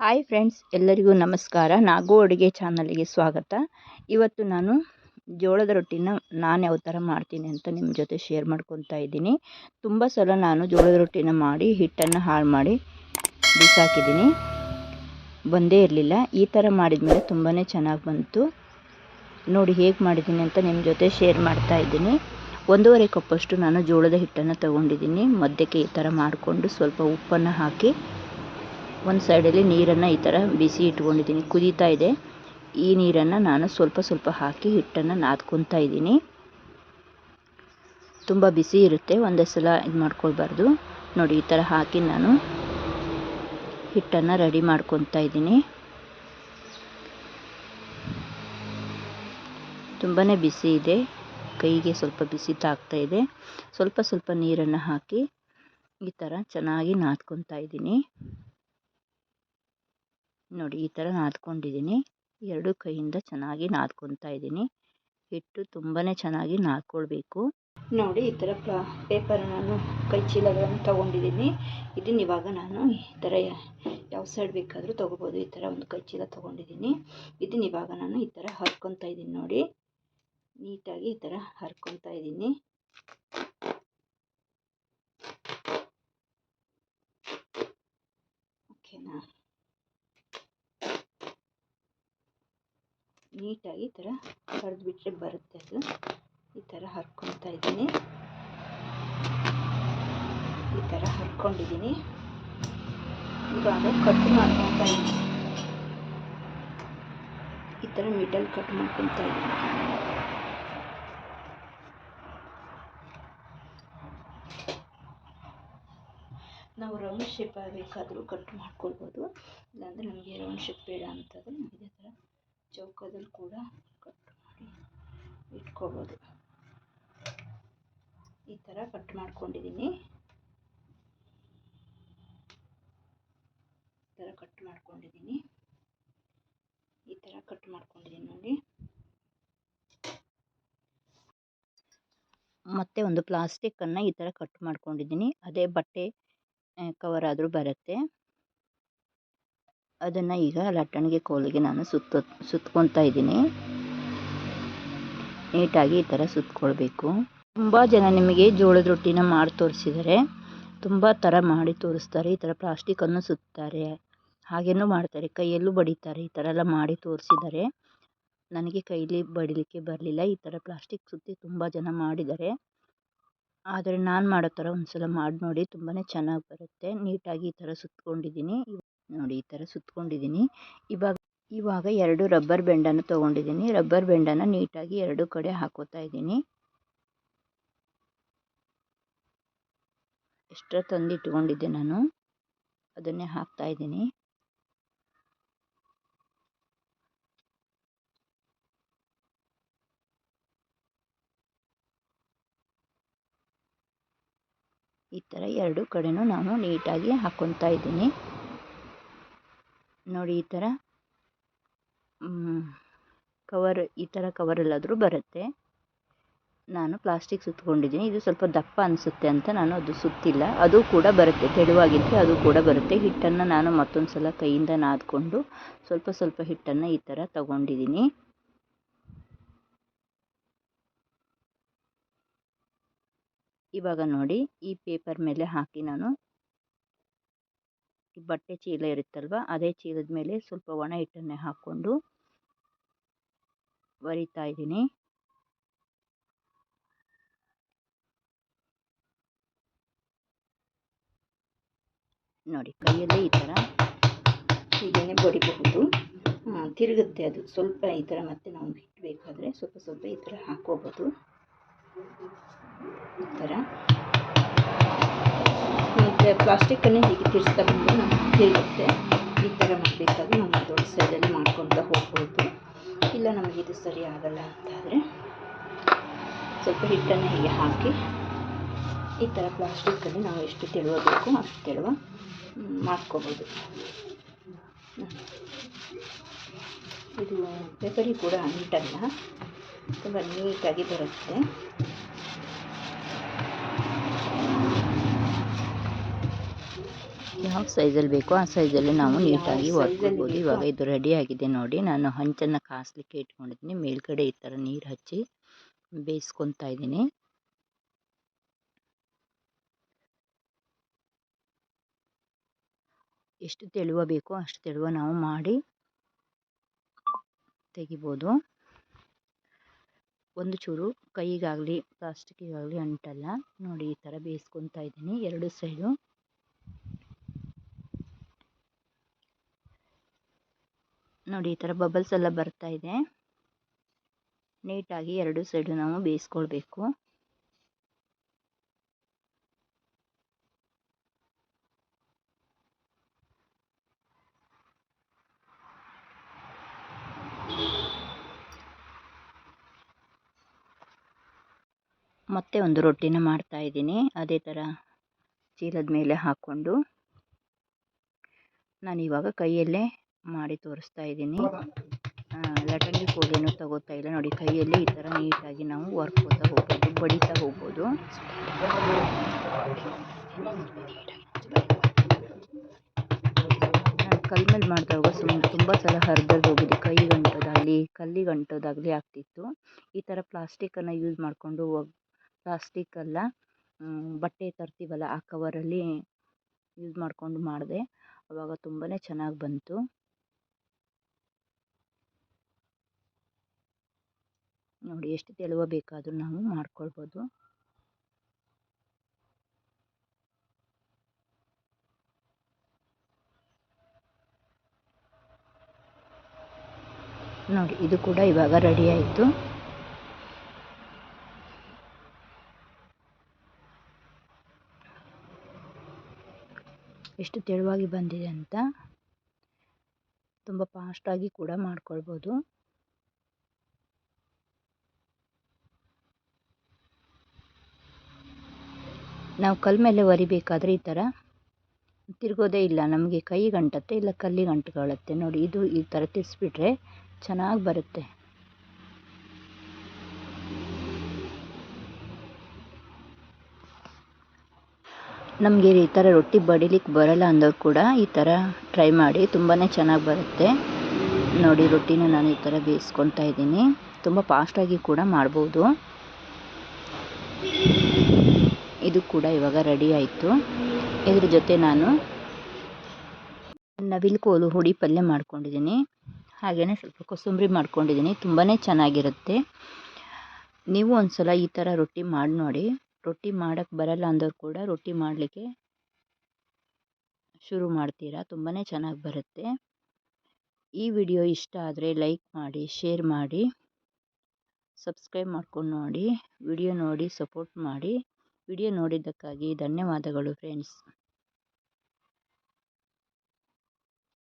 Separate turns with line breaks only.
Hi friends, ಎಲ್ಲರಿಗೂ ನಮಸ್ಕಾರ. ನಾಗು ಅಡುಗೆ ಚಾನಲ್ಗೆ ಸ್ವಾಗತ. ಇವತ್ತು ನಾನು ಜೋಳದ ರೊಟ್ಟಿನ ನಾನು ಯಾವ ಥರ ಮಾಡ್ತೀನಿ ಅಂತ ನಿಮ್ಮ ಜೊತೆ ಶೇರ್ ಮಾಡ್ಕೊತಾ ಇದ್ದೀನಿ. ತುಂಬ ಸಲ ನಾನು ಜೋಳದ ರೊಟ್ಟಿನ ಮಾಡಿ, ಹಿಟ್ಟನ್ನು ಹಾಳು ಮಾಡಿ ಬಿಸಾಕಿದ್ದೀನಿ. ಬಂದೇ ಇರಲಿಲ್ಲ. ಈ ಥರ ಮಾಡಿದ ಮೇಲೆ ತುಂಬಾ ಚೆನ್ನಾಗಿ ಬಂತು. ನೋಡಿ ಹೇಗೆ ಮಾಡಿದ್ದೀನಿ ಅಂತ ನಿಮ್ಮ ಜೊತೆ ಶೇರ್ ಮಾಡ್ತಾ ಇದ್ದೀನಿ. ಒಂದೂವರೆ ಕಪ್ಪಷ್ಟು ನಾನು ಜೋಳದ ಹಿಟ್ಟನ್ನು ತಗೊಂಡಿದ್ದೀನಿ. ಮಧ್ಯಕ್ಕೆ ಈ ಥರ ಮಾಡಿಕೊಂಡು ಸ್ವಲ್ಪ ಉಪ್ಪನ್ನು ಹಾಕಿ ಒಂದು ಸೈಡಲ್ಲಿ ನೀರನ್ನು ಈ ಥರ ಬಿಸಿ ಇಟ್ಕೊಂಡಿದ್ದೀನಿ. ಕುದೀತಾ ಇದೆ. ಈ ನೀರನ್ನು ನಾನು ಸ್ವಲ್ಪ ಸ್ವಲ್ಪ ಹಾಕಿ ಹಿಟ್ಟನ್ನು ನಾದ್ಕೊತಾ ಇದ್ದೀನಿ. ತುಂಬ ಬಿಸಿ ಇರುತ್ತೆ. ಒಂದೇ ಸಲ ಇದು ಮಾಡ್ಕೊಳ್ಬಾರ್ದು. ನೋಡಿ, ಈ ಥರ ಹಾಕಿ ನಾನು ಹಿಟ್ಟನ್ನು ರೆಡಿ ಮಾಡ್ಕೊತಾ ಇದ್ದೀನಿ. ತುಂಬಾ ಬಿಸಿ ಇದೆ. ಕೈಗೆ ಸ್ವಲ್ಪ ಬಿಸಿ ತಾಗ್ತಾ ಇದೆ. ಸ್ವಲ್ಪ ಸ್ವಲ್ಪ ನೀರನ್ನು ಹಾಕಿ ಈ ಥರ ಚೆನ್ನಾಗಿ ನಾದ್ಕೊತಾ ಇದ್ದೀನಿ. ನೋಡಿ, ಈ ಥರ ನಾದ್ಕೊಂಡಿದ್ದೀನಿ. ಎರಡು ಕೈಯಿಂದ ಚೆನ್ನಾಗಿ ನಾದ್ಕೊತಾ ಇದ್ದೀನಿ. ಹಿಟ್ಟು ತುಂಬಾ ಚೆನ್ನಾಗಿ ನಾದ್ಕೊಳ್ಬೇಕು. ನೋಡಿ, ಈ ಥರ ಪೇಪರ್ ನಾನು ಕೈ ಚೀಲಗಳನ್ನು ತೊಗೊಂಡಿದ್ದೀನಿ. ಇದನ್ನು ಇವಾಗ ನಾನು ಈ ಥರ ಯಾವ ಸೈಡ್ ಬೇಕಾದರೂ ತೊಗೋಬೋದು. ಈ ಥರ ಒಂದು ಕೈ ಚೀಲ ತೊಗೊಂಡಿದ್ದೀನಿ. ಇದನ್ನು ಇವಾಗ ನಾನು ಈ ಥರ ಹರ್ಕೊತಾ ಇದ್ದೀನಿ ನೋಡಿ. ನೀಟಾಗಿ ಈ ಥರ ಹರ್ಕೊತಾ ಇದ್ದೀನಿ. ಓಕೆನಾ? ನೀಟಾಗಿ ಈ ಥರ ಹರಿದ್ಬಿಟ್ರೆ ಬರುತ್ತೆ ಅದು. ಈ ಥರ ಹರ್ಕೊತಾ ಇದ್ದೀನಿ. ಈ ಥರ ಹರ್ಕೊಂಡಿದ್ದೀನಿ. ಇವಾಗ ಕಟ್ ಮಾಡ್ಕೊತಾ ಇದ್ದೀನಿ. ಈ ಥರ ಮಿಡಲ್ ಕಟ್ ಮಾಡ್ಕೊತಾ ಇದ್ದೀನಿ. ನಾವು ರೌಂಡ್ ಶೇಪ್ ಬೇಕಾದರೂ ಕಟ್ ಮಾಡ್ಕೊಳ್ಬೋದು. ಇಲ್ಲಾಂದರೆ ನಮಗೆ ರೌಂಡ್ ಶೇಪ್ ಬೇಡ ಅಂತಂದರೆ ನಾವು ಇದೇ ಥರ ಚೌಕದಲ್ಲಿ ಕೂಡ ಕಟ್ ಮಾಡಿ ಇಟ್ಕೋಬೋದು. ಈ ಥರ ಕಟ್ ಮಾಡ್ಕೊಂಡಿದ್ದೀನಿ ಈ ಥರ ಕಟ್ ಮಾಡ್ಕೊಂಡಿದ್ದೀನಿ ಈ ಥರ ಕಟ್ ಮಾಡ್ಕೊಂಡಿದ್ದೀನಿ ನೋಡಿ. ಮತ್ತೆ ಒಂದು ಪ್ಲಾಸ್ಟಿಕ್ಕನ್ನು ಈ ಥರ ಕಟ್ ಮಾಡ್ಕೊಂಡಿದ್ದೀನಿ ಅದೇ ಬಟ್ಟೆ ಕವರ್ ಆದರೂ ಬರುತ್ತೆ. ಅದನ್ನು ಈಗ ಲಟ್ಟಣಿಗೆ ಕೋಲಿಗೆ ನಾನು ಸುತ್ತ ಸುತ್ಕೊತಾ ಇದ್ದೀನಿ. ನೀಟಾಗಿ ಈ ಥರ ಸುತ್ಕೊಳ್ಬೇಕು. ತುಂಬ ಜನ ನಿಮಗೆ ಜೋಳದ ರೊಟ್ಟಿನ ಮಾಡಿ ತೋರಿಸಿದ್ದಾರೆ. ತುಂಬ ಥರ ಮಾಡಿ ತೋರಿಸ್ತಾರೆ. ಈ ಥರ ಪ್ಲಾಸ್ಟಿಕನ್ನು ಸುತ್ತಾರೆ. ಹಾಗೇನೂ ಮಾಡ್ತಾರೆ. ಕೈಯಲ್ಲೂ ಬಡಿತಾರೆ. ಈ ಥರ ಎಲ್ಲ ಮಾಡಿ ತೋರಿಸಿದ್ದಾರೆ. ನನಗೆ ಕೈಲಿ ಬಡಿಲಿಕ್ಕೆ ಬರಲಿಲ್ಲ. ಈ ಥರ ಪ್ಲಾಸ್ಟಿಕ್ ಸುತ್ತಿ ತುಂಬ ಜನ ಮಾಡಿದ್ದಾರೆ. ಆದರೆ ನಾನು ಮಾಡೋ ಥರ ಒಂದು ಸಲ ಮಾಡಿ ನೋಡಿ. ತುಂಬಾ ಚೆನ್ನಾಗಿ ಬರುತ್ತೆ. ನೀಟಾಗಿ ಈ ಥರ ಸುತ್ಕೊಂಡಿದ್ದೀನಿ. ನೋಡಿ ಈ ಥರ ಸುತ್ಕೊಂಡಿದ್ದೀನಿ. ಇವಾಗ ಇವಾಗ ಎರಡು ರಬ್ಬರ್ ಬೆಂಡನ್ನು ತೊಗೊಂಡಿದ್ದೀನಿ. ರಬ್ಬರ್ ಬೆಂಡನ್ನು ನೀಟಾಗಿ ಎರಡು ಕಡೆ ಹಾಕೋತಾ ಇದ್ದೀನಿ. ಎಕ್ಸ್ಟ್ರಾ ತಂದು ಇಟ್ಕೊಂಡಿದ್ದೆ ನಾನು. ಅದನ್ನೇ ಹಾಕ್ತಾ ಇದ್ದೀನಿ. ಈ ಥರ ಎರಡು ಕಡೆನೂ ನಾನು ನೀಟಾಗಿ ಹಾಕ್ಕೊತಾ ಇದ್ದೀನಿ. ನೋಡಿ, ಈ ಥರ ಕವರ್, ಈ ಥರ ಕವರಲ್ಲಾದರೂ ಬರುತ್ತೆ. ನಾನು ಪ್ಲಾಸ್ಟಿಕ್ ಸುತ್ಕೊಂಡಿದ್ದೀನಿ. ಇದು ಸ್ವಲ್ಪ ದಪ್ಪ ಅನಿಸುತ್ತೆ ಅಂತ ನಾನು ಅದು ಸುತ್ತಿಲ್ಲ. ಅದು ಕೂಡ ಬರುತ್ತೆ ತೆಳುವಾಗಿದ್ದರೆ ಅದು ಕೂಡ ಬರುತ್ತೆ. ಹಿಟ್ಟನ್ನು ನಾನು ಮತ್ತೊಂದು ಸಲ ಕೈಯಿಂದ ನಾದ್ಕೊಂಡು ಸ್ವಲ್ಪ ಸ್ವಲ್ಪ ಹಿಟ್ಟನ್ನು ಈ ಥರ ತಗೊಂಡಿದ್ದೀನಿ. ಇವಾಗ ನೋಡಿ, ಈ ಪೇಪರ್ ಮೇಲೆ ಹಾಕಿ ನಾನು ಬಟ್ಟೆ ಚೀಲ ಇರುತ್ತಲ್ವ, ಅದೇ ಚೀಲದ ಮೇಲೆ ಸ್ವಲ್ಪ ಒಣ ಹಿಟ್ಟನ್ನೇ ಹಾಕ್ಕೊಂಡು ಬರಿತಾ ಇದ್ದೀನಿ. ನೋಡಿ, ಕೈಯಲ್ಲೇ ಈ ಥರ ಹೀಗೇ ಬಡಿಬಹುದು ತಿರುಗುತ್ತೆ ಅದು. ಸ್ವಲ್ಪ ಈ ಥರ ಮತ್ತೆ ನಾವು ಹಿಟ್ಟು ಬೇಕಾದರೆ ಸ್ವಲ್ಪ ಸ್ವಲ್ಪ ಈ ಥರ ಹಾಕ್ಕೋಬೋದು ಈ ಥರ. ಮತ್ತು ಪ್ಲಾಸ್ಟಿಕ್ಕನ್ನೇ ಹೀಗೆ ತಿರ್ಸ್ತಾ ಬಂದು ನಮ್ಗೆ ತಿರುಗುತ್ತೆ. ಈ ಥರ ಮಾಡಬೇಕಾದ್ರೆ ನಾವು ದೊಡ್ಡ ಸೈಜಲ್ಲಿ ಮಾಡ್ಕೊಳ್ತಾ ಹೋಗ್ಬೋದು. ಇಲ್ಲ, ನಮಗೆ ಇದು ಸರಿ ಆಗಲ್ಲ ಅಂತಾದರೆ ಸ್ವಲ್ಪ ಹಿಟ್ಟನ್ನು ಹೀಗೆ ಹಾಕಿ ಈ ಥರ ಪ್ಲಾಸ್ಟಿಕ್ಕಲ್ಲಿ ನಾವು ಎಷ್ಟು ತೆಳುವ ಬೇಕು ಅಷ್ಟು ತೆಳುವ ಮಾಡ್ಕೋಬೋದು. ಇದು ಪೇಪರಿ ಕೂಡ ನೀಟಲ್ಲ, ತುಂಬ ನೀಟಾಗಿ ಬರುತ್ತೆ. ಯಾವ ಸೈಜಲ್ಲಿ ಬೇಕೋ ಆ ಸೈಜಲ್ಲಿ ನಾವು ನೀಟಾಗಿ ಒರ್ಕೊಬೋದು ಇವಾಗ ಇದು ರೆಡಿ ಆಗಿದೆ ನೋಡಿ. ನಾನು ಹಂಚನ್ನು ಕಾಸ್ಲಿಕ್ಕೆ ಇಟ್ಕೊಂಡಿದ್ದೀನಿ. ಮೇಲ್ಗಡೆ ಈ ಥರ ನೀರು ಹಚ್ಚಿ ಬೇಯಿಸ್ಕೊತಾ ಇದ್ದೀನಿ. ಎಷ್ಟು ತೆಳುವ ಬೇಕೋ ಅಷ್ಟು ತೆಳುವ ನಾವು ಮಾಡಿ ತೆಗಿಬೋದು. ಒಂದು ಚೂರು ಕೈಗಾಗಲಿ ಪ್ಲಾಸ್ಟಿಕ್ಕಿಗಾಗಲಿ ಅಂಟಲ್ಲ. ನೋಡಿ ಈ ಥರ ಬೇಯಿಸ್ಕೊತಾ ಇದ್ದೀನಿ. ಎರಡು ಸೈಡು ನೋಡಿ, ಈ ಥರ ಬಬಲ್ಸ್ ಎಲ್ಲ ಬರ್ತಾ ಇದೆ. ನೀಟಾಗಿ ಎರಡು ಸೈಡು ನಾವು ಬೇಯಿಸ್ಕೊಳ್ಬೇಕು. ಮತ್ತೆ ಒಂದು ರೊಟ್ಟಿನ ಮಾಡ್ತಾ ಇದ್ದೀನಿ. ಅದೇ ಥರ ಚೀಲದ ಮೇಲೆ ಹಾಕ್ಕೊಂಡು. ನಾನು ಇವಾಗ ಕೈಯಲ್ಲೇ ಮಾಡಿ ತೋರಿಸ್ತಾ ಇದ್ದೀನಿ. ಲಟಂಗಿ ಕೋಲೇನು ತಗೋತಾ ಇಲ್ಲ. ನೋಡಿ ಕೈಯಲ್ಲಿ ಈ ಥರ ನೀಟಾಗಿ ನಾವು ವರ್ಕ್ ಹೋಗ್ತಾ ಹೋಗ್ಬೋದು ಬಡಿತಾ ಹೋಗ್ಬೋದು. ಕಲ್ ಮೇಲೆ ಮಾಡಿದಾಗ ಸುಮ್ಮನೆ ತುಂಬ ಸಲ ಹರಿದು ಹೋಗಿದೆ. ಕೈ ಗಂಟೋದಾಗಲಿ ಕಲ್ಲಿಗೆ ಅಂಟೋದಾಗಲಿ ಆಗ್ತಿತ್ತು. ಈ ಥರ ಪ್ಲಾಸ್ಟಿಕ್ಕನ್ನು ಯೂಸ್ ಮಾಡಿಕೊಂಡು ಪ್ಲಾಸ್ಟಿಕ್ಕಲ್ಲ ಬಟ್ಟೆ ತರ್ತೀವಲ್ಲ ಆ ಕವರಲ್ಲಿ ಯೂಸ್ ಮಾಡಿಕೊಂಡು ಮಾಡಿದೆ. ಅವಾಗ ತುಂಬಾ ಚೆನ್ನಾಗಿ ಬಂತು. ನೋಡಿ ಎಷ್ಟು ತೆಳುವ ಬೇಕಾದರೂ ನಾವು ಮಾಡ್ಕೊಳ್ಬೋದು. ನೋಡಿ ಇದು ಕೂಡ ಇವಾಗ ರೆಡಿ ಆಯಿತು. ಎಷ್ಟು ತೆಳುವಾಗಿ ಬಂದಿದೆ ಅಂತ ತುಂಬ ಫಾಸ್ಟಾಗಿ ಕೂಡ ಮಾಡ್ಕೊಳ್ಬೋದು. ನಾವು ಕಲ್ಲು ಮೇಲೆ ಒರಿಬೇಕಾದ್ರೆ ಈ ಥರ ತಿರುಗೋದೇ ಇಲ್ಲ. ನಮಗೆ ಕೈ ಗಂಟತ್ತೆ, ಇಲ್ಲ ಕಲ್ಲಿಗೆ ಅಂಟ್ಕೊಳ್ಳುತ್ತೆ ನೋಡಿ, ಇದು ಈ ಥರ ತಿರ್ಸ್ಬಿಟ್ರೆ ಚೆನ್ನಾಗಿ ಬರುತ್ತೆ. ನಮಗೆ ಈ ಥರ ರೊಟ್ಟಿ ಬಡಿಲಿಕ್ಕೆ ಬರಲ್ಲ ಅಂದವ್ರು ಕೂಡ ಈ ಥರ ಟ್ರೈ ಮಾಡಿ. ತುಂಬಾ ಚೆನ್ನಾಗಿ ಬರುತ್ತೆ. ನೋಡಿ, ರೊಟ್ಟಿನ ನಾನು ಈ ಥರ ಬೇಯಿಸ್ಕೊತಾ ಇದ್ದೀನಿ. ತುಂಬ ಫಾಸ್ಟಾಗಿ ಕೂಡ ಮಾಡ್ಬೋದು. ಇದು ಕೂಡ ಇವಾಗ ರೆಡಿ ಆಯಿತು. ಇದ್ರ ಜೊತೆ ನಾನು ನವಿಲು ಕೋಲು ಹುಡಿ ಪಲ್ಯ ಮಾಡ್ಕೊಂಡಿದ್ದೀನಿ. ಹಾಗೆಯೇ ಸ್ವಲ್ಪ ಕೊಸುಂಬ್ರಿ ಮಾಡ್ಕೊಂಡಿದ್ದೀನಿ. ತುಂಬಾ ಚೆನ್ನಾಗಿರುತ್ತೆ. ನೀವು ಒಂದು ಸಲ ಈ ಥರ ರೊಟ್ಟಿ ಮಾಡಿ ನೋಡಿ. ರೊಟ್ಟಿ ಮಾಡೋಕ್ಕೆ ಬರಲ್ಲ ಅಂದವ್ರು ಕೂಡ ರೊಟ್ಟಿ ಮಾಡಲಿಕ್ಕೆ ಶುರು ಮಾಡ್ತೀರಾ? ತುಂಬಾ ಚೆನ್ನಾಗಿ ಬರುತ್ತೆ. ಈ ವಿಡಿಯೋ ಇಷ್ಟ ಆದರೆ ಲೈಕ್ ಮಾಡಿ, ಶೇರ್ ಮಾಡಿ, ಸಬ್ಸ್ಕ್ರೈಬ್ ಮಾಡ್ಕೊಂಡು ನೋಡಿ. ವಿಡಿಯೋ ನೋಡಿ, ಸಪೋರ್ಟ್ ಮಾಡಿ. ವಿಡಿಯೋ ನೋಡಿದ್ದಕ್ಕಾಗಿ ಧನ್ಯವಾದಗಳು ಫ್ರೆಂಡ್ಸ್.